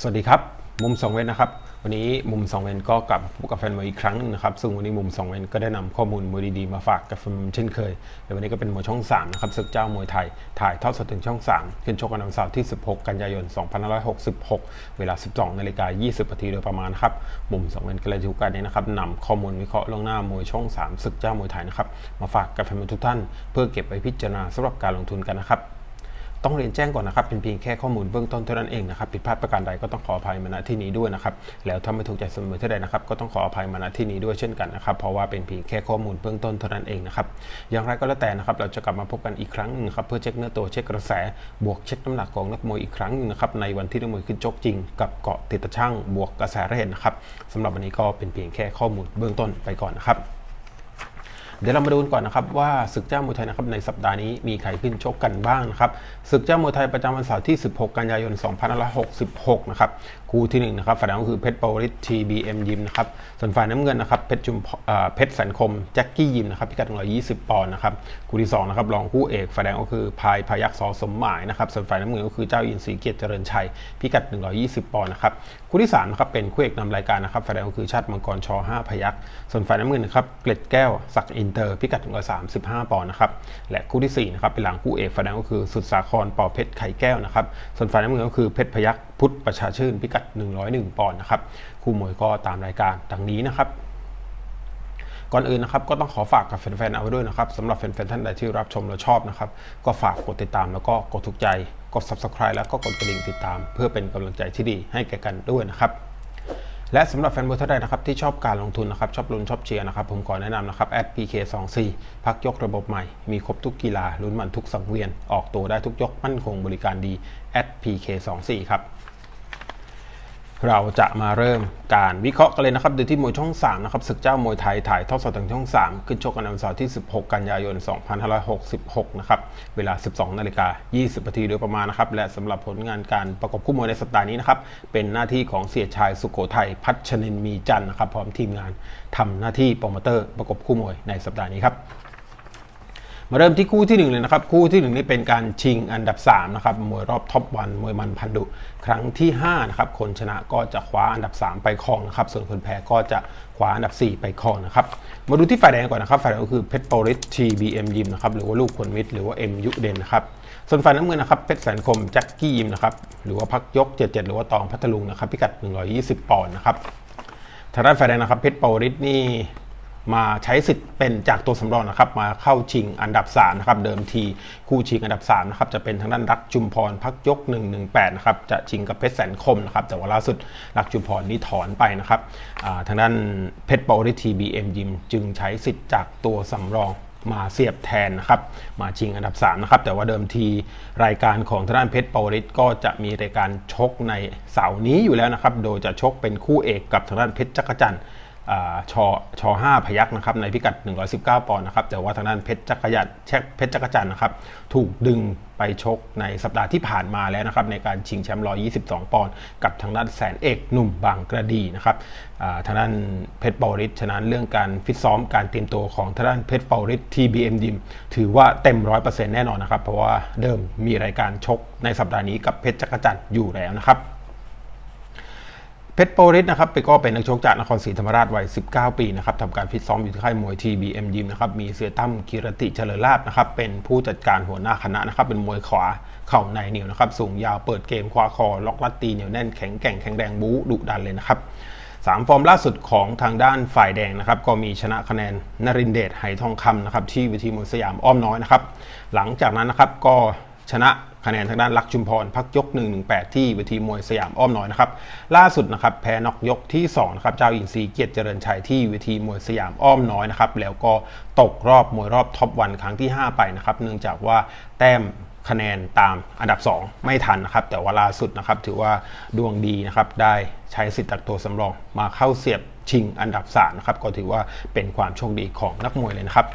สวัสดีครับ มุมสองเวนนะครับ วันนี้มุมสองเวนก็กลับพบกับแฟนมวยอีกครั้งหนึงนะครับซึ่งวันนี้มุมสองเวนก็ได้นำข้อมูลมวยดีๆมาฝากกับแฟนมวยเช่นเคยในวันนี้ก็เป็นมวยช่อง3นะครับศึกเจ้ามวยไทย ถ่ายทอดสดถึงช่อง 3 ขึ้นชกกันวันเสาร์ที่ 16 กันยายน 2566 เวลา 12นาฬิกา20นาทีโดยประมาณครับมุมสองเวนก็เลยถือโอกาสนี้นะครับนำข้อมูลวิเคราะห์ล่วงหน้ามวยช่อง 3 ศึกเจ้ามวยไทยนะครับมาฝากกับแฟนมวยทุกท่าน เพื่อเก็บไว้พิจารณาสำหรับการลงทุนกันนะครับ ต้องเรียนแจ้งก่อนนะครับเป็นเพียงแค่ข้อมูลเบื้องต้นเท่านั้นเองนะครับผิดพลาดประการใดก็ต้องขออภัยมาณที่นี้ด้วยนะครับแล้วถ้าไม่ถูกใจเสมอเที่ใดนะครับก็ต้องขออภัยมาณที่นี้ด้วยเช่นกันนะครับเพราะว่าเป็นเพียงแค่ข้อมูลเบื้องต้นเท่านั้นเองนะครับอย่างไรก็แล้วแต่นะครับเราจะกลับมาพบกันอีกครั้งหนึงครับเพื่อเช็คเนื้อตัวเช็คกระแสบวกเช็คน้ำหนักของนักมวยอีกครั้งหนึงนะครับในวันที่นักมวยขึ้นชกจริง กับเกาะติดตะช่างบวกกระแสแรกนะครับสำหรับวันนี้ก็เป็นเพียงแค่ข้อมูลเบื้องต้นไปก่อนนะครับ เดี๋ยวเรามาดูก่อนนะครับว่าศึกเจ้ามวยไทยนะครับในสัปดาห์นี้มีใครขึ้นชกกันบ้างนะครับศึกเจ้ามวยไทยประจำวันเสาร์ที่ 16 กันยายน 2566 นะครับคู่ที่1นะครับฝ่ายแดงก็คือเพชรปวริศ TBM ยิมนะครับส่วนฝ่ายน้ำเงินนะครับเพชรจุมพเอ่อเพชรแสนคมแจ็คกี้ยิมนะครับพิกัด120 ปอนด์นะครับคู่ที่2นะครับรองคู่เอกฝ่ายแดงก็คือพายพยักษ์สอสมหมายนะครับส่วนฝ่ายน้ำเงินก็คือเจ้าอินทรีเกียรติเจริญชัยพิกัด 120 ปอนด์นะครับ คู่ที่3นะครับเป็นคู่เอกนำรายการนะครับฝ่ายแดงก็คือชาติมังกรช5พยักส่วนฝ่ายน้ำเงินนะครับเกล็ดแก้วสักอินเตอร์พิกัด135ปอนด์นะครับและคู่ที่สี่นะครับเป็นหลังคู่เอกฝ่ายแดงก็คือสุดสาครปอเพชรไข่แก้วนะครับส่วนฝ่ายน้ำเงินก็คือเพชรพยักพุทธประชาชื่นพิกัด 101ปอนด์นะครับคู่มวยก็ตามรายการดังนี้นะครับ ก่อนอื่นนะครับก็ต้องขอฝากกับแฟนๆเอาไว้ด้วยนะครับสำหรับแฟนๆท่านใดที่รับชมและชอบนะครับก็ฝากกดติดตามแล้วก็กดถูกใจกด subscribe แล้วก็กดกระดิ่งติดตาม เพื่อเป็นกำลังใจที่ดีให้แก่กันด้วยนะครับและสำหรับแฟนบอลท่านใดนะครับที่ชอบการลงทุนนะครับชอบลุ้นชอบเชียร์นะครับผมขอแนะนำนะครับ @pk24 พักยกระบบใหม่ มีครบทุกกีฬาลุ้นมันทุกสังเวียน ออกตัวได้ทุกยกมั่นคงบริการดี @pk24 ครับ เราจะมาเริ่มการวิเคราะห์กันเลยนะครับโดยที่มวยช่อง 3 นะครับศึกเจ้ามวยไทยถ่ายทอดสดทางช่อง 3 ขึ้นชกกันในวันเสาร์ที่ 16 กันยายน 2566 นะครับ เวลา 12 นาฬิกา 20 นาทีโดยประมาณนะครับ และสำหรับผลงานการประกบคู่มวยในสัปดาห์นี้นะครับ เป็นหน้าที่ของเสียชายสุขโขทัยพัชนินมีจันนะครับ พร้อมทีมงานทำหน้าที่โปรโมเตอร์ประกบคู่มวยในสัปดาห์นี้ครับ มาเริ่มที่คู่ที่ 1 เลยนะครับ คู่ที่ 1 นี่เป็นการชิงอันดับ3นะครับมวยรอบท็อปวันมวยมันพันดุครั้งที่5นะครับคนชนะก็จะคว้าอันดับ 3 ไปครองนะครับส่วนคนแพ้ก็จะคว้าอันดับ 4 ไปครองนะครับมาดูที่ฝ่ายแดงก่อนนะครับฝ่ายแดงก็คือเพชรโปริส TBM ยิมนะครับหรือว่าลูกคนมิตรหรือว่า M ยุเดนนะครับส่วนฝ่ายน้ำเงินนะครับเพชรแสนคมแจ็คกี้ยิมนะครับหรือว่าพักยก 77 หรือว่าตองพัทลุงนะครับพิกัด 120 ปอนด์นะครับทางด้านฝ่ายแดงนะครับเพชรปริศนี่ มาใช้สิทธิ์เป็นจากตัวสำรองนะครับมาเข้าชิงอันดับ3นะครับเดิมทีคู่ชิงอันดับ3นะครับจะเป็นทางด้านรักจุมพรพักยก 118นะครับจะชิงกับเพชรแสนคมนะครับแต่ว่าล่าสุดรักจุมพรนี่ถอนไปนะครับทางด้านเพชรปวริทีบีเอ็มยิมจึงใช้สิทธิ์จากตัวสำรองมาเสียบแทนนะครับมาชิงอันดับ3นะครับแต่ว่าเดิมทีรายการของทางด้านเพชรปวริศก็จะมีรายการชกในเสาร์นี้อยู่แล้วนะครับโดยจะชกเป็นคู่เอกกับทางด้านเพชรจักรจันทร์ ชอชอ5พยักนะครับในพิกัด 119 ปอนด์นะครับแต่ว่าทางด้านเพชรจักรยันแชกเพชรจักรจันทร์นะครับถูกดึงไปชกในสัปดาห์ที่ผ่านมาแล้วนะครับในการชิงแชมป์ 122 ปอนด์กับทางด้านแสนเอกหนุ่มบางกระดีนะครับทางด้านเพชรปวริศฉะนั้นเรื่องการฟิตซ้อมการเตรียมตัวของทางด้านเพชรปวริศ TBM ยิมถือว่าเต็ม 100%แน่นอนนะครับเพราะว่าเดิมมีรายการชกในสัปดาห์นี้กับเพชรจักรจันทร์อยู่แล้วนะครับ เพชรโปริสนะครับไปก็เป็นนักชกจากนครศรีธรรมราชวัย 19 ปีนะครับทำการฟิตซ้อมอยู่ที่ค่ายมวย TBM ยิมนะครับมีเสือตั้มกิรติเฉลิมลาบนะครับเป็นผู้จัดการหัวหน้าคณะนะครับเป็นมวยขวาเข่าในเหนียวนะครับสูงยาวเปิดเกมคว้าคอ ล็อกลัดตีเหนียวแน่นแข็งแกร่งแข็งแรงบู๊ดุดันเลยนะครับสามฟอร์มล่าสุดของทางด้านฝ่ายแดงนะครับก็มีชนะคะแนนนรินเดชไหทองคำนะครับที่เวทีมวยสยามอ้อมน้อยนะครับหลังจากนั้นนะครับก็ชนะ คะแนนทางด้านลักชุมพรพักยก 118 ที่เวทีมวยสยามอ้อมน้อยนะครับล่าสุดนะครับแพ้นอกยกที่2นะครับเจ้าอินทรีเกียรติเจริญชัยที่เวทีมวยสยามอ้อมน้อยนะครับแล้วก็ตกรอบมวยรอบท็อปวันครั้งที่ 5 ไปนะครับเนื่องจากว่าแต้มคะแนนตามอันดับ 2 ไม่ทันนะครับ แต่ว่าล่าสุดนะครับถือว่าดวงดีนะครับได้ใช้สิทธิ์จากตัวสำรองมาเข้าเสียบชิงอันดับ3นะครับก็ถือว่าเป็นความโชคดีของนักมวยเลยนะครับ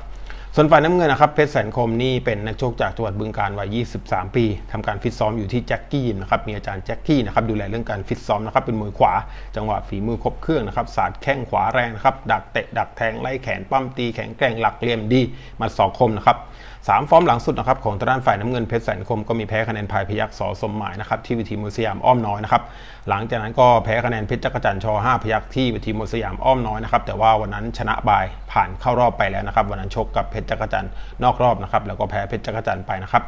ส่วนฝ่ายน้ำเงินนะครับเพชรแสนคมนี่เป็นนักชกจากจังหวัดบึงการวัย 23 ปีทำการฟิตซ้อมอยู่ที่แจ็คกี้นะครับมีอาจารย์แจ็คกี้นะครับดูแลเรื่องการฟิตซ้อมนะครับเป็นมวยขวา จังหวะฝีมือครบเครื่องนะครับสาดแข้งขวาแรงนะครับดักเตะดักแทงไล่แขนปั้มตีแข็งแกร่งหลักเหลี่ยมดีมัดศอกคมนะครับ สามฟอร์มหลังสุดนะครับของทางด้านฝ่ายน้ำเงินเพชรแสนคมก็มีแพ้คะแนนพายพยักสอสมหมายนะครับที่วิธีมวยสยามอ้อมน้อยนะครับหลังจากนั้นก็แพ้คะแนนเพชรจักรจันทร์ชอ5พยักที่วิธีมวยสยามอ้อมน้อยนะครับแต่ว่าวันนั้นชนะบายผ่านเข้ารอบไปแล้วนะครับวันนั้นชกกับเพชรจักรจันทร์นอกรอบนะครับแล้วก็แพ้เพชรจักรจันทร์ไปนะครับ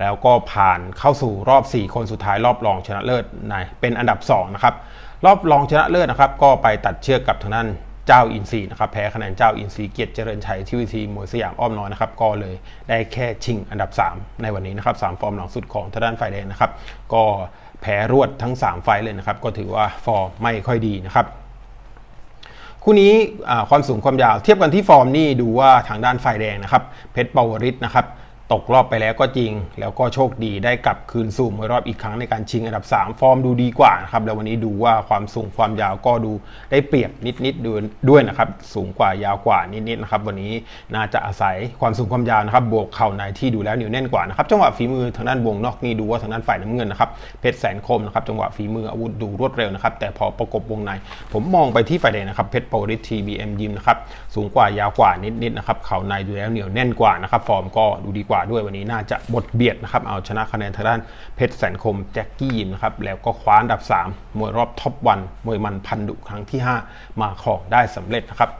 แล้วก็ผ่านเข้าสู่รอบ 4 คนสุดท้ายรอบรองชนะเลิศในเป็นอันดับ2นะครับรอบรองชนะเลิศนะครับก็ไปตัดเชือกกับทางด้าน เจ้าอินซีนะครับแพ้คะแนนเจ้าอินซีเกียรติเจริญชัยทีวิธีมวยสยามอ้อมน้อยนะครับก็เลยได้แค่ชิงอันดับ 3 ในวันนี้นะครับ3ฟอร์มหลังสุดของทางด้านฝ่ายแดงนะครับก็แพ้รวดทั้ง 3 ไฟเลยนะครับก็ถือว่าฟอร์มไม่ค่อยดีนะครับคู่นี้ความสูงความยาวเทียบกันที่ฟอร์มนี่ดูว่าทางด้านฝ่ายแดงนะครับเพชรปาวริศนะครับ ตกรอบไปแล้วก็จริง แล้วก็โชคดีได้กลับคืนสู่มวยรอบอีกครั้งในการชิงอันดับ 3 ฟอร์มดูดีกว่านะครับแล้ววันนี้ดูว่าความสูงความยาวก็ดูได้เปรียบนิดๆด้วยด้วยนะครับสูงกว่ายาวกว่านิดๆนะครับวันนี้น่าจะอาศัยความสูงความยาวนะครับบวกเข่าในที่ดูแล้วเหนียวแน่นกว่านะครับจังหวะฝีมือทางด้านวงนอกนี่ดูว่าทางด้านฝ่ายน้ำเงินนะครับเพชรแสนคมนะครับจังหวะฝีมืออาวุธดูรวดเร็วนะครับแต่พอประกบวงใน ผมมองไปที่ฝ่ายแดงนะครับเพชรโปริสทีบีเอ็มยิมนะครับสูงกว่ายาวกว่านิดๆนะครับเข่าในดูแล้วเหนียวแน่นกว่านะครับฟอร์มก็ดูดีกว่าด้วยวันนี้น่าจะบทเบียดนะครับเอาชนะคะแนนทางด้านเพชรแสนคมแจ็คกี้ยิมนะครับแล้วก็คว้าอันดับ 3 มวยรอบท็อปวันมวยมันพันดุครั้งที่ 5 มาครองได้สำเร็จนะครับ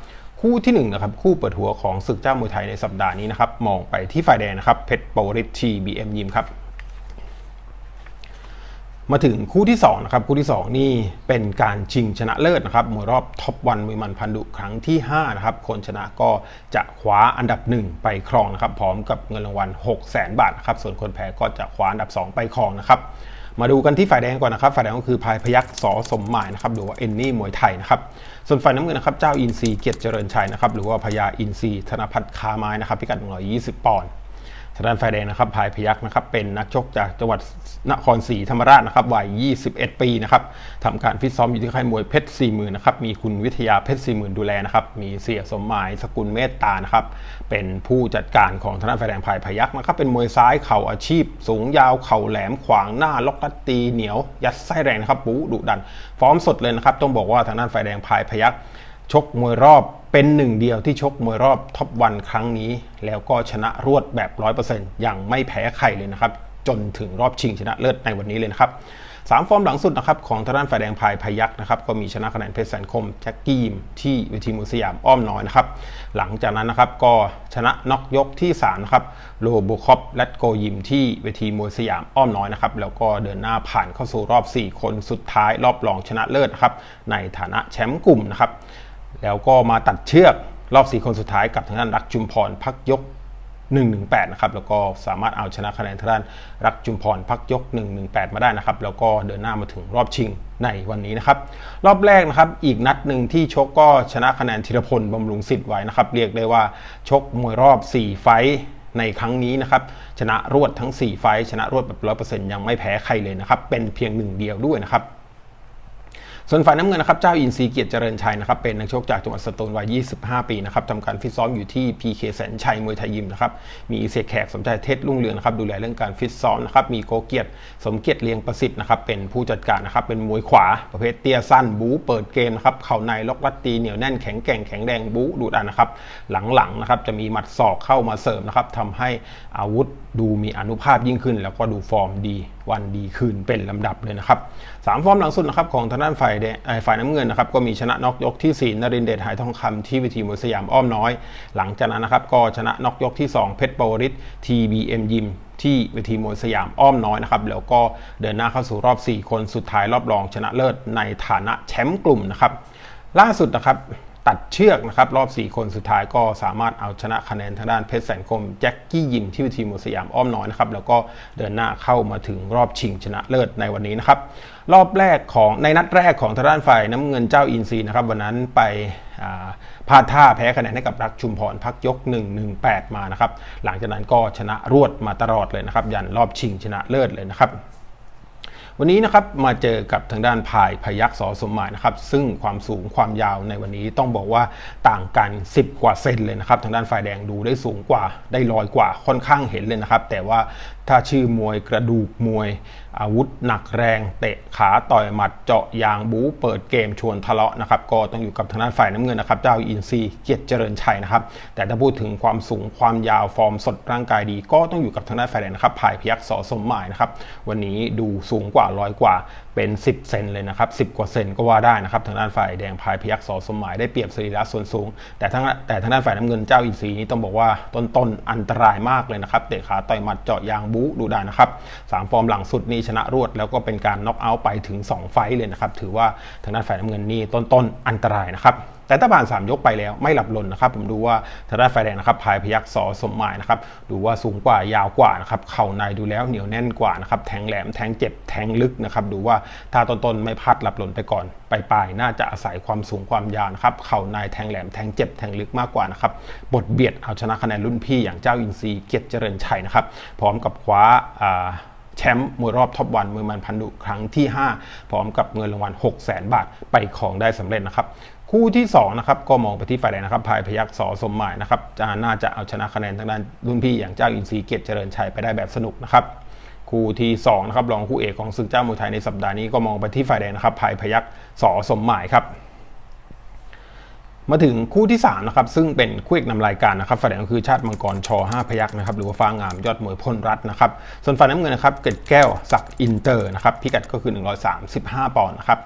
คู่ที่1นนะครับคู่เปิดหัวของศึกเจ้ามวยไทยในสัปดาห์นี้นะครับมองไปที่ฝ่ายแดงนะครับเพชรโปริตทีบีเอ็มยิมครับ มาถึงคู่ที่2นะครับคู่ที่ 2 นี่เป็นการชิงชนะเลิศนะครับมวยรอบท็อปวันมวยมันพันดุครั้งที่5นะครับคนชนะก็จะคว้าอันดับ 1 ไปครองนะครับพร้อมกับเงินรางวัล6 0 0 0 0 บาทนะครับส่วนคนแพ้ก็จะคว้าอันดับ 2 ไปครองนะครับมาดูกันที่ฝ่ายแดงก่อนนะครับฝ่ายแดงก็คือพายพยักสอสมหมายนะครับหรือว่าเอนนี่มวยไทยนะครับส่วนฝ่ายน้ำเงินนะครับเจ้าอินซีเกียรติเจริญชัยนะครับหรือว่าพญาอินซีธนพัฒน์คาไม้นะครับพิกัด120 ปอนด์ ทางด้านฝ่ายแดงนะครับพายพยักนะครับ เป็นนักชกจากจังหวัดนครศรีธรรมราชนะครับ วัย 21 ปีนะครับทำการฟิตซ้อมอยู่ที่ค่ายมวยเพชร4 0,000นะครับ มีคุณวิทยาเพชร4 0,000 ดูแลนะครับ มีเสียสมหมายสกุลเมตตานะครับ เป็นผู้จัดการของทางด้านฝ่ายแดงพายพยักนะครับ เป็นมวยซ้ายเข่าอาชีพ สูงยาวเข่าแหลมขวางหน้าล็อกตัดตีเหนียว ยัดไส้แรงนะครับปูดุดัน ฟอร์มสดเลยนะครับ ต้องบอกว่าทางด้านฝ่ายแดงพายพยัก ชกมวยรอบเป็นหนึ่งเดียวที่ชกมวยรอบท็อปวันครั้งนี้ แล้วก็ชนะรวดแบบ 100%อย่างไม่แพ้ใครเลยนะครับ จนถึงรอบชิงชนะเลิศในวันนี้เลยนะครับสามฟอร์มหลังสุดนะครับของทางด้านฝ่ายแดงพายพยักนะครับก็มีชนะคะแนนเพชรแสนคมแจ็คกี้ยิมที่เวทีมุสยามอ้อมน้อยนะครับหลังจากนั้นนะครับก็ชนะน็อกยกที่3นะครับโลโบคอปและโกยิมที่เวทีมวยสยามอ้อมน้อยนะครับแล้วก็เดินหน้าผ่านเข้าสู่รอบ 4 คนสุดท้ายรอบรองชนะเลิศนะครับในฐานะแชมป์กลุ่มนะครับ แล้วก็มาตัดเชือกรอบ 4 คนสุดท้ายกับทางด้านรักจุมพรพักยก 118 นะครับ แล้วก็สามารถเอาชนะคะแนนทางด้านรักจุมพรพักยก 118 มาได้นะครับ แล้วก็เดินหน้ามาถึงรอบชิงในวันนี้นะครับ รอบแรกนะครับ อีกนัดหนึ่งที่ชกก็ชนะคะแนนธีรพลบำรุงสิทธิ์ไว้นะครับ เรียกได้ว่าชกมวยรอบ 4 ไฟในครั้งนี้นะครับชนะรวดทั้ง 4 ไฟชนะรวดแบบ100%ยังไม่แพ้ใครเลยนะครับเป็นเพียงหนึ่งเดียวด้วยนะครับ ส่วนฝ่ายน้ำเงินนะครับเจ้าอินซีเกียรติเจริญชัยนะครับเป็นนักชกจากจังหวัดสตูลวัย 25 ปีนะครับทำการฟิตซ้อมอยู่ที่ PK แสนชัยมวยไทยยิมนะครับมีเสียแขกสมใจเทศรุ่งเรืองนะครับดูแลเรื่องการฟิตซ้อมนะครับมีโกเกียรติสมเกียรติเลียงประสิทธิ์นะครับเป็นผู้จัดการนะครับเป็นมวยขวาประเภทเตี้ยสั้นบู๊เปิดเกมนะครับเข่าในล็อกรัดตีเหนียวแน่นแข็งแกร่งแข็งแรงบู๊ดุดันนะครับหลังๆนะครับจะมีหมัดศอกเข้ามาเสริมนะครับทำให้อาวุธดูมีอนุภาพยิ่งขึ้น แล้วก็ดูฟอร์มดีวันดีคืนเป็นลำดับเลยนะครับสามฟอร์มหลังสุดนะครับของทางด้านฝ่ายฝ่ายน้ำเงินนะครับก็มีชนะน็อกยกที่ 4นรินเดชหายทองคำที่วิธีมวยสยามอ้อมน้อย หลังจากนั้นนะครับก็ชนะน็อกยกที่ 2 เพชรปวริศทีบีเอ็มยิมที่เวทีมวยสยามอ้อมน้อยนะครับแล้วก็เดินหน้าเข้าสู่รอบ 4 คนสุดท้ายรอบรองชนะเลิศในฐานะแชมป์กลุ่มนะครับล่าสุดนะครับ ตัดเชือกนะครับรอบ 4 คนสุดท้ายก็สามารถเอาชนะคะแนนทางด้านเพชรแสนคมแจ็คกี้ยิมที่วิทีมสยามอ้อมน้อยนะครับแล้วก็เดินหน้าเข้ามาถึงรอบชิงชนะเลิศในวันนี้นะครับรอบแรกของในนัดแรกของทางด้านฝ่ายน้ำเงินเจ้าอินซีนะครับวันนั้นไปพลาดท่าแพ้คะแนนให้กับรักชุมพรพักยก 1-1-8 มานะครับหลังจากนั้นก็ชนะรวดมาตลอดเลยนะครับยันรอบชิงชนะเลิศเลยนะครับ วันนี้นะครับมาเจอกับทางด้านพายพยักษอสมหมายนะครับซึ่งความสูงความยาวในวันนี้ต้องบอกว่าต่างกัน 10 กว่าเซนเลยนะครับทางด้านฝ่ายแดงดูได้สูงกว่าได้ลอยกว่าค่อนข้างเห็นเลยนะครับแต่ว่าถ้าชื่อมวยกระดูกมวย อาวุธหนักแรงเตะขาต่อยหมัดเจาะยางบู๊เปิดเกมชวนทะเลาะนะครับก็ต้องอยู่กับทางด้านฝ่ายน้ำเงินนะครับเจ้าอินซีเกียรติเจริญชัยนะครับแต่ถ้าพูดถึงความสูงความยาวฟอร์มสดร่างกายดี ก็ต้องอยู่กับทางด้านฝ่ายแดงนะครับพายพยักษอสมหมายนะครับวันนี้ดูสูงกว่าร้อยกว่าเป็น 10 เซนเลยนะครับ10 กว่าเซนก็ว่าได้นะครับทางด้านฝ่ายแดงพายพยักษอสมหมายได้เปรียบสรีระส่วนสูง แต่ทางแต่ทางด้านฝ่ายน้ำเงินเจ้าอินทรีนี้ต้องบอกว่าต้นต้นอันตรายมากเลยนะครับเตะขาต่อยหมัดเจาะยางบู๊ดูได้นะครับสามฟอร์มหลังสุดนี้ชนะรวด แล้วก็เป็นการน็อกเอาท์ไปถึง 2 ไฟเลยนะครับ ถือว่าทางด้านฝ่ายน้ำเงินนี่ต้นต้นอันตรายนะครับแต่ถ้าผ่าน 3 ยกไปแล้วไม่หลับหล่นนะครับ ผมดูว่าทางด้านไฟแดงนะครับพายพยักสอสมหมายนะครับดูว่าสูงกว่ายาวกว่านะครับเข่าในดูแล้วเหนียวแน่นกว่านะครับแทงแหลมแทงเจ็บแทงลึกนะครับดูว่าถ้าต้นๆไม่พัดหลับหล่นไปก่อนไปลายน่าจะอาศัยความสูงความยาวนะครับเข่าในแทงแหลมแทงเจ็บแทงลึกมากกว่านะครับบทเบียดเอาชนะคะแนนรุ่นพี่อย่างเจ้าอินซีเกียรติเจริญชัยนะครับพร้อมกับคว้า แชมป์มวยรอบท็อปวันมือมันพันดุครั้งที่ 5 พร้อมกับเงินรางวัล 6 0 0 0 0 0บาทไปของได้สำเร็จนะครับคู่ที่2นะครับก็มองไปที่ฝ่ายแดงนะครับพายพยักษอสมหมายนะครับจะน่าจะเอาชนะคะแนนทางด้านรุ่นพี่อย่างเจ้าอินทรีเกียรติเจริญชัยไปได้แบบสนุกนะครับคู่ที่2นะครับรองคู่เอกของศึกเจ้ามวยไทยในสัปดาห์นี้ก็มองไปที่ฝ่ายแดงนะครับพายพยักษอสมหมายครับ มาถึงคู่ที่3นะครับซึ่งเป็นคู่เอกนำรายการนะครับฝ่ายแดงก็คือชาติมังกรช5พยักนะครับหรือว่าฟ้างามยอดมวยพ่นรัฐนะครับส่วนฝ่ายน้ำเงินนะครับเกิดแก้วสักอินเตอร์นะครับพิกัดก็คือ 135 ปอนด์นะครับ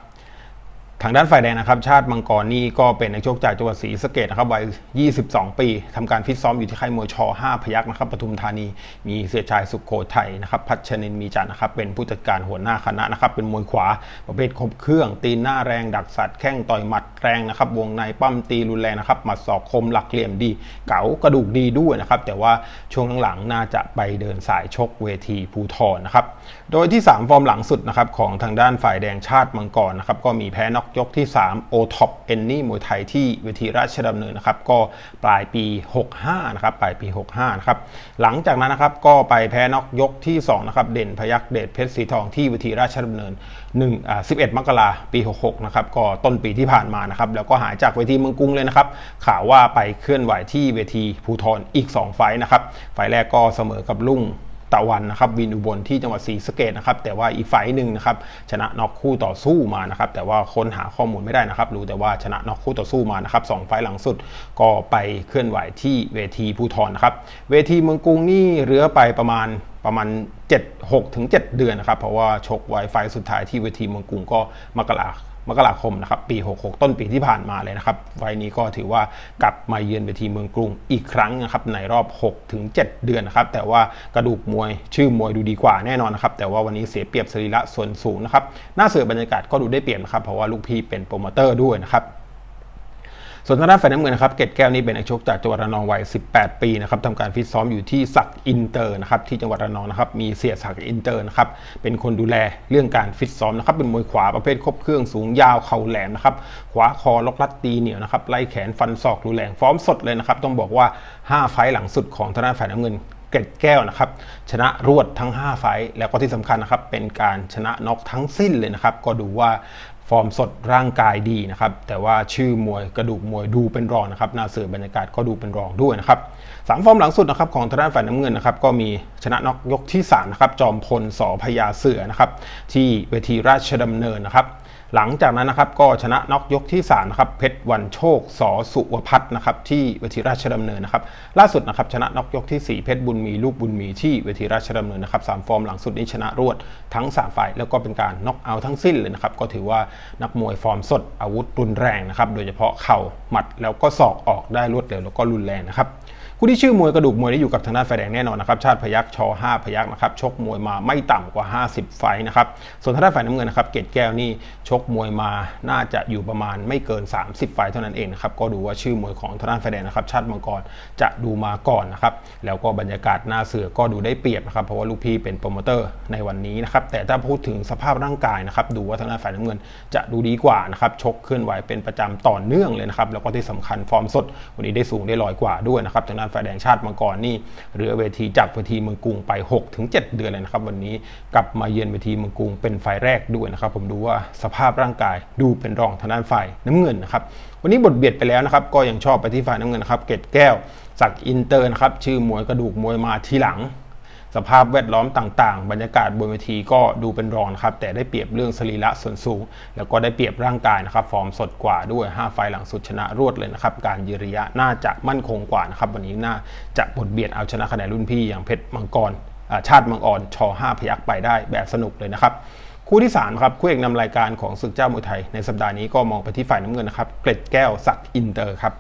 ทางด้านฝ่ายแดงนะครับ ชาติมังกรนี่ก็เป็นนักชกจากจังหวัดศรีสะเกดนะครับวัย 22 ปีทำการฟิตซ้อมอยู่ที่ค่ายมวยช5พยักนะครับปทุมธานี มีเสียชายสุขโขทัยนะครับ พัชนินมีจันนะครับ เป็นผู้จัดการหัวหน้าคณะนะครับ เป็นมวยขวา ประเภทครบเครื่อง ตีนหน้าแรง ดักสัตว์แข้งต่อยหมัดแรงนะครับ วงในปั้มตีรุนแรงนะครับ หมัดศอกคมหลักเหลี่ยมดี เก๋ากระดูกดีด้วยนะครับ แต่ว่าช่วงหลังๆน่าจะไปเดินสายชกเวทีภูทรนะครับ โดยที่ 3 ฟอร์มหลังสุดนะครับของทางด้านฝ่ายแดงชาติมังกรนะครับ ก็มีแพ้นอกยกที่3โอท็อปเอนนี่มวยไทยที่เวทีราชดำเนินนะครับก็ปลายปี 65 นะครับปลายปี 65 นะครับหลังจากนั้นนะครับก็ไปแพ้น็อกยกที่2นะครับเด่นพยักเดชเพชรสีทองที่เวทีราชดำเนิน1อ่า11 มกราปี 66 นะครับก็ต้นปีที่ผ่านมานะครับแล้วก็หายจากเวทีเมืองกรุงเลยนะครับข่าวว่าไปเคลื่อนไหวที่เวทีภูทรอีก 2 ไฟนะครับไฟแรกก็เสมอกับลุง ตะวันนะครับวินอุบลที่จังหวัดศรีสะเกดนะครับแต่ว่าอีกไฟหนึ่งนะครับชนะน็อกคู่ต่อสู้มานะครับแต่ว่าค้นหาข้อมูลไม่ได้นะครับ รู้แต่ว่าชนะน็อกคู่ต่อสู้มานะครับสองไฟหลังสุดก็ไปเคลื่อนไหวที่เวทีภูทรนะครับเวทีเมืองกรุงนี่เรือไปประมาณประมาณ 7 6ถึง7เดือนนะครับเพราะว่าชกไวไฟสุดท้ายที่เวทีเมืองกรุงก็มกรา มกราคมนะครับปี 66 ต้นปีที่ผ่านมาเลยนะครับไฟนี้ก็ถือว่ากลับมาเยือนเวทีเมืองกรุงอีกครั้งนะครับในรอบ6ถึง7เดือนนะครับแต่ว่ากระดูกมวยชื่อมวยดูดีกว่าแน่นอนนะครับแต่ว่าวันนี้เสียเปรียบสรีระส่วนสูงนะครับหน้าเสือบรรยากาศก็ดูได้เปรียบนะครับเพราะว่าลูกพี่เป็นโปรโมเตอร์ด้วยนะครับ ส่วนทางด้านฝ่ายน้ำเงินนะครับเกตแก้วนี่เป็นนักชกจากจังหวัดระนองวัย 18 ปีนะครับทำการฟิตซ้อมอยู่ที่ศักอินเตอร์นะครับที่จังหวัดระนองนะครับมีเสียศักอินเตอร์นะครับเป็นคนดูแลเรื่องการฟิตซ้อมนะครับเป็นมวยขวาประเภทครบเครื่องสูงยาวเข่าแหลมนะครับขวาคอล็อกลัดตีเหนียวนะครับไล่แขนฟันศอกรุนแรงฟอร์มสดเลยนะครับต้องบอกว่า 5 ไฟหลังสุดของทางด้านฝ่ายน้ำเงินเกตแก้วนะครับชนะรวดทั้ง 5 ไฟแล้วก็ที่สำคัญนะครับเป็นการชนะน็อกทั้งสิ้นเลยนะครับก็ดูว่า ฟอร์มสดร่างกายดีนะครับ แต่ว่าชื่อมวยกระดูกมวยดูเป็นรองนะครับนาเสือบรรยากาศก็ดูเป็นรองด้วยนะครับสามฟอร์มหลังสุดนะครับของทางด้านฝ่ายน้ำเงินนะครับก็มีชนะน็อกยกที่3นะครับจอมพลสอพยาเสือนะครับที่เวทีราชดำเนินนะครับ หลังจากนั้นนะครับก็ชนะน็อกยกที่3นะครับเพชรวันโชคสอสุวพัฒนะครับที่เวทีราชดำเนินนะครับล่าสุดนะครับชนะน็อกยกที่ 4 เพชรบุญมีลูกบุญมีที่เวทีราชดำเนินนะครับสามฟอร์มหลังสุดนี้ชนะรวดทั้ง 3 ฝ่ายแล้วก็เป็นการน็อกเอาทั้งสิ้นเลยนะครับก็ถือว่านักมวยฟอร์มสดอาวุธรุนแรงนะครับโดยเฉพาะเข่าหมัดแล้วก็ศอกออกได้รวดเร็วแล้วก็รุนแรงนะครับ คู่ที่ชื่อมวยกระดูกมวยได้อยู่กับทางด้านไฟแดงแน่นอนนะครับชาติพยักชอ5พยักนะครับชกมวยมาไม่ต่ำกว่า 50 ไฟนะครับส่วนทางด้านฝ่ายน้ำเงินนะครับเกตแก้วนี่ชกมวยมาน่าจะอยู่ประมาณไม่เกิน 30 ไฟเท่านั้นเองนะครับก็ดูว่าชื่อมวยของทางด้านไฟแดงนะครับชาติมังกรจะดูมาก่อนนะครับแล้วก็บรรยากาศหน้าเสือก็ดูได้เปรียบนะครับเพราะว่าลูกพี่เป็นโปรโมเตอร์ในวันนี้นะครับแต่ถ้าพูดถึงสภาพร่างกายนะครับดูว่าทางด้านฝ่ายน้ำเงินจะดูดีกว่านะครับชกเคลื่อนไหวเป็นประจำต่อเนื่องเลยนะครับแล้วก็ที่สำคัญฟอร์มสดวันนี้ได้สูงได้ลอยกว่าด้วยนะครับทางด้านานฝ่ายแดงชาติมังกรนี่เรือเวทีจากเวทีเมืองกรุงไป 6-7 เดือนเลยนะครับ วันนี้กลับมาเยือนเวทีเมืองกรุงเป็นไฟแรกด้วยนะครับ ผมดูว่าสภาพร่างกายดูเป็นรองทางด้านฝ่ายน้ำเงินนะครับวันนี้บทเบียดไปแล้วนะครับก็ยังชอบไปที่ฝ่ายน้ำเงินนะครับเกตแก้วจากอินเตอร์นะครับชื่อมวยกระดูกมวยมาทีหลัง สภาพแวดล้อมต่างๆ บรรยากาศบนเวทีก็ดูเป็นรองนะครับ แต่ได้เปรียบเรื่องสรีระส่วนสูง แล้วก็ได้เปรียบร่างกายนะครับ ฟอร์มสดกว่าด้วย 5 ไฟล์หลังสุดชนะรวดเลยนะครับ การยืระยะน่าจะมั่นคงกว่านะครับ วันนี้น่าจะบทเบียดเอาชนะคะแนนรุ่นพี่อย่างเพชรมังกรชาติมังกรช5พยักไปได้แบบสนุกเลยนะครับคู่ที่3ครับคู่เอกนำรายการของศึกเจ้ามวยไทยในสัปดาห์นี้ก็มองไปที่ฝ่ายน้ำเงินนะครับเกร็ดแก้วศักอินเตอร์ครับ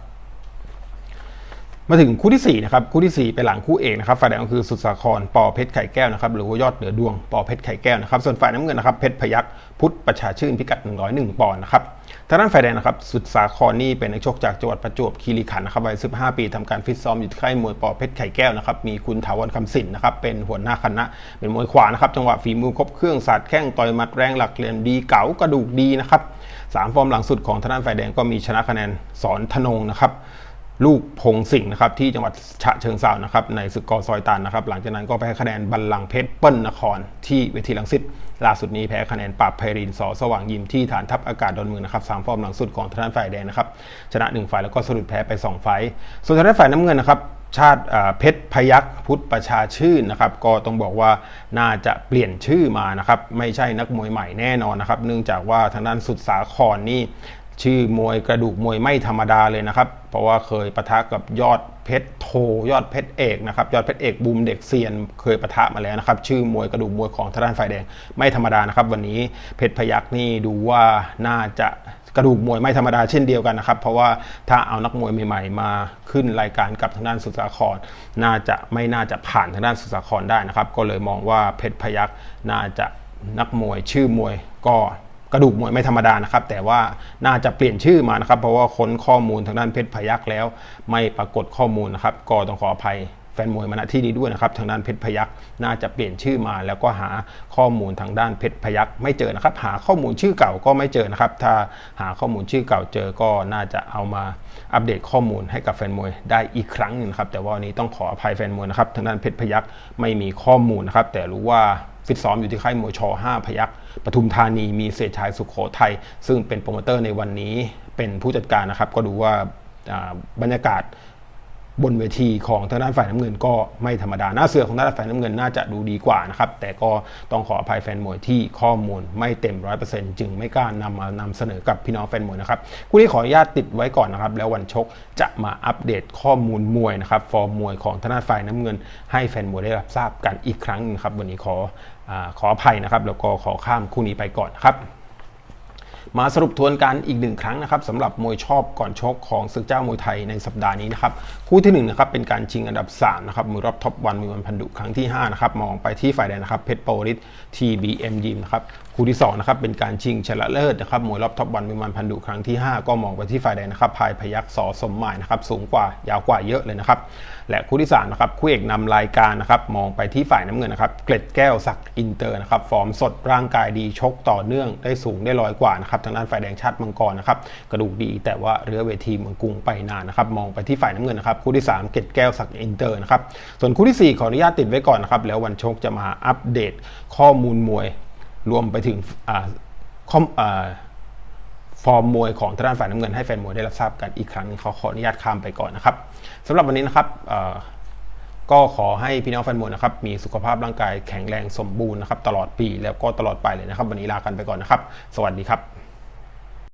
มาถึงคู่ที่4นะครับคู่ที่4เป็นหลังคู่เอกนะครับฝ่ายแดงก็คือสุดสาครปอเพชรไข่แก้วนะครับหรือว่ายอดเหนือดวงปอเพชรไข่แก้วนะครับส่วนฝ่ายน้ำเงินนะครับเพชรพยักพุทธประชาชื่นพิกัด 101 ปอนด์นะครับทางด้านฝ่ายแดงนะครับสุดสาครนี่เป็นนักชกจากจังหวัดประจวบคีรีขันธ์นะครับวัย 15 ปีทำการฟิตซ้อมอยู่ที่ค่ายมวยปอเพชรไข่แก้วนะครับมีคุณถาวรคำสินนะครับเป็นหัวหน้าคณะ เป็นมวยขวานะครับจังหวะฝีมือครบเครื่องสาดแข้งต่อยมัดแรงหลักเหลี่ยมดีเก๋ากระดูกดีนะครับสามฟอร์มหลังสุดของทางด้านฝ่ายแดงก็มีชนะคะแนนสอนธนงนะครับ ลูกพงสิงห์นะครับที่จังหวัดฉะเชิงเซานะครับในศึกกอซอยตันนะครับหลังจากนั้นก็แพ้คะแนนบัลลังเพชรเปิ้ลนคร ที่เวทีลังสิตล่าสุดนี้แพ้คะแนนปราบไพรินสอสว่างยิมที่ฐานทัพอากาศดอนเมืองนะครับสามฟอร์มหลังสุดของทางด้านฝ่ายแดงนะครับชนะ1ไฟล์แล้วก็สะดุดแพ้ไป2ไฟส่วนทางด้านฝ่ายน้ำเงินนะครับชาติเพชรพยักพุทธประชาชื่นนะครับก็ต้องบอกว่าน่าจะเปลี่ยนชื่อมานะครับไม่ใช่นักมวยใหม่แน่นอนนะครับเนื่องจากว่าทางด้านสุดสาครนี่ ชื่อมวยกระดูกมวยไม่ธรรมดาเลยนะครับ เพราะว่าเคยปะทะกับยอดเพชรโท ยอดเพชรเอกนะครับ ยอดเพชรเอกบูมเด็กเซียนเคยปะทะมาแล้วนะครับ ชื่อมวยกระดูกมวยของทางด้านฝ่ายแดงไม่ธรรมดานะครับ วันนี้เพชรพยักนี่ดูว่าน่าจะกระดูกมวยไม่ธรรมดาเช่นเดียวกันนะครับ เพราะว่าถ้าเอานักมวยใหม่ๆ มาขึ้นรายการกับทางด้านสุสาคร น่าจะไม่น่าจะผ่านทางด้านสุสาครได้นะครับ ก็เลยมองว่าเพชรพยักน่าจะนักมวยชื่อมวยก็ กระดูกมวยไม่ธรรมดานะครับ แต่ว่าน่าจะเปลี่ยนชื่อมานะครับ เพราะว่าค้นข้อมูลทางด้านเพชรพยักแล้ว ไม่ปรากฏข้อมูลนะครับ ก็ต้องขออภัยแฟนมวยมาณที่นี้ด้วยนะครับ ทางด้านเพชรพยักน่าจะเปลี่ยนชื่อมา แล้วก็หาข้อมูลทางด้านเพชรพยักไม่เจอนะครับ หาข้อมูลชื่อเก่าก็ไม่เจอนะครับ ถ้าหาข้อมูลชื่อเก่าเจอก็น่าจะเอามาอัปเดตข้อมูลให้กับแฟนมวยได้อีกครั้งหนึงนะครับแต่ว่าวันนี้ต้องขออภัยแฟนมวยนะครับ ทางด้านเพชรพยักไม่มีข้อมูลนะครับแต่รู้ว่าฟิตซ้อมอยู่ที่ค่ายมวยช5พยัก ปทุมธานีมีเศรษชายสุขโขทัยซึ่งเป็นโปรโมเตอร์ในวันนี้เป็นผู้จัดการนะครับ ก็ดูว่าอ่าบรรยากาศ บนเวทีของทางด้านฝ่ายน้ำเงินก็ไม่ธรรมดา หน้าเสือของทางด้านฝ่ายน้ำเงินน่าจะดูดีกว่านะครับ แต่ก็ต้องขออภัยแฟนมวยที่ข้อมูลไม่เต็มร้อยเปอร์เซ็นต์จึงไม่กล้านำมานำเสนอกับพี่น้องแฟนมวยนะครับคู่นี้ขออนุญาตติดไว้ก่อนนะครับ แล้ววันชกจะมาอัปเดตข้อมูลมวยนะครับ ฟอร์มมวยของทางด้านฝ่ายน้ำเงิน ให้แฟนมวยได้รับทราบกันอีกครั้งนึงครับ วันนี้ขออขออภัยนะครับ แล้วก็ขอข้ามคู่นี้ไปก่อนนครับ มาสรุปทวนกันอีกหนึ่งครั้งนะครับสำหรับมวยชอบก่อนชกของศึกเจ้ามวยไทยในสัปดาห์นี้นะครับคู่ที่1นงนะครับเป็นการชิงอันดับ3นะครับมือรอบท็อปวันมีวันพันดุครั้งที่5นะครับมองไปที่ฝ่ายแดงนะครับเพชรโปริส TBM ยิมนะครับคู่ที่2นะครับเป็นการชิงชนะเลิศนะครับมวยรอบท็อปวันมีวันพันดุครั้งที่ 5 ก็มองไปที่ฝ่ายแดงนะครับพายพยักสอสมหมายนะครับสูงกว่ายาวกว่าเยอะเลยนะครับ และคู่ที่3นะครับคู่เอกนำรายการนะครับมองไปที่ฝ่ายน้ำเงินนะครับเกล็ดแก้วศักอินเตอร์นะครับฟอร์มสดร่างกายดีชกต่อเนื่องได้สูงได้ลอยกว่านะครับทางด้านฝ่ายแดงชาติมังกรนะครับกระดูกดีแต่ว่าเรือเวทีเมืองกรุงไปนานนะครับมองไปที่ฝ่ายน้ำเงินนะครับคู่ที่ 3 เกล็ดแก้วศักอินเตอร์นะครับส่วนคู่ทีสี่ 4 ขออนุญาตติดไว้ก่อนนะครับแล้ววันชกจะมาอัปเดตข้อมูลมวยรวมไปถึงอ่าข้อมอ่า ฟอร์มมวยของทางด้านฝ่ายน้ำเงินให้แฟนมวยได้รับทราบกันอีกครั้งเขาขออนุญาตข้ามไปก่อนนะครับสำหรับวันนี้นะครับก็ขอให้พี่น้องแฟนมวยนะครับมีสุขภาพร่างกายแข็งแรงสมบูรณ์นะครับตลอดปีแล้วก็ตลอดไปเลยนะครับ วันนี้ลากันไปก่อนนะครับ สวัสดีครับ